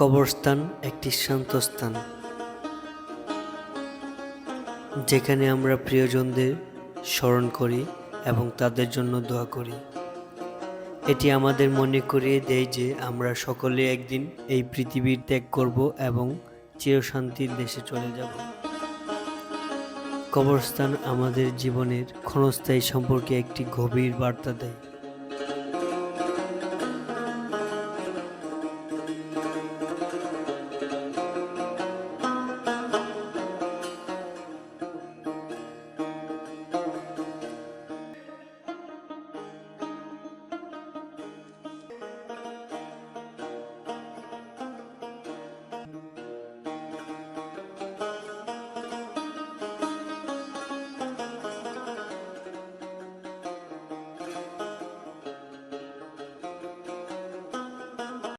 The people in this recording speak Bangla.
কবরস্থান একটি শান্ত স্থান যেখানে আমরা প্রিয়জনদের স্মরণ করি এবং তাদের জন্য দোয়া করি। এটি আমাদের মনে করিয়ে দেয় যে আমরা সকলে একদিন এই পৃথিবীর ত্যাগ করব এবং চিরশান্তির দেশে চলে যাব। কবরস্থান আমাদের জীবনের ক্ষণস্থায়ী সম্পর্কে একটি গভীর বার্তা দেয়।